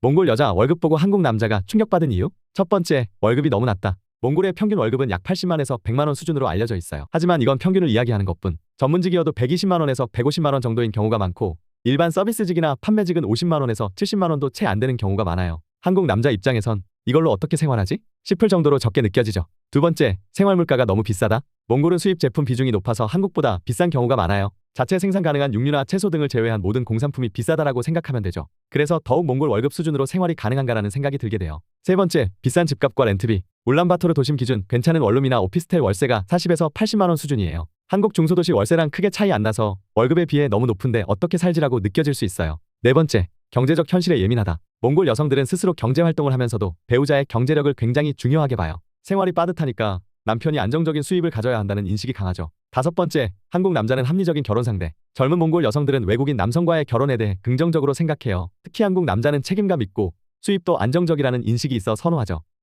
몽골 여자 월급 보고 한국 남자가 충격받은 이유? 첫 번째, 월급이 너무 낮다. 몽골의 평균 월급은 약 80만에서 100만 원 수준으로 알려져 있어요. 하지만 이건 평균을 이야기하는 것뿐. 전문직이어도 120만 원에서 150만 원 정도인 경우가 많고 일반 서비스직이나 판매직은 50만 원에서 70만 원도 채 안 되는 경우가 많아요. 한국 남자 입장에선 이걸로 어떻게 생활하지? 싶을 정도로 적게 느껴지죠. 두 번째, 생활 물가가 너무 비싸다. 몽골은 수입 제품 비중이 높아서 한국보다 비싼 경우가 많아요. 자체 생산 가능한 육류나 채소 등을 제외한 모든 공산품이 비싸다라고 생각하면 되죠. 그래서 더욱 몽골 월급 수준으로 생활이 가능한가라는 생각이 들게 돼요. 세 번째, 비싼 집값과 렌트비. 울란바토르 도심 기준 괜찮은 원룸이나 오피스텔 월세가 40에서 80만 원 수준이에요. 한국 중소도시 월세랑 크게 차이 안 나서 월급에 비해 너무 높은데 어떻게 살지라고 느껴질 수 있어요. 네 번째, 경제적 현실에 예민하다. 몽골 여성들은 스스로 경제 활동을 하면서도 배우자의 경제력을 굉장히 중요하게 봐요. 생활이 빠듯하니까 남편이 안정적인 수입을 가져야 한다는 인식이 강하죠. 다섯 번째, 한국 남자는 합리적인 결혼 상대. 젊은 몽골 여성들은 외국인 남성과의 결혼에 대해 긍정적으로 생각해요. 특히 한국 남자는 책임감 있고 수입도 안정적이라는 인식이 있어 선호하죠.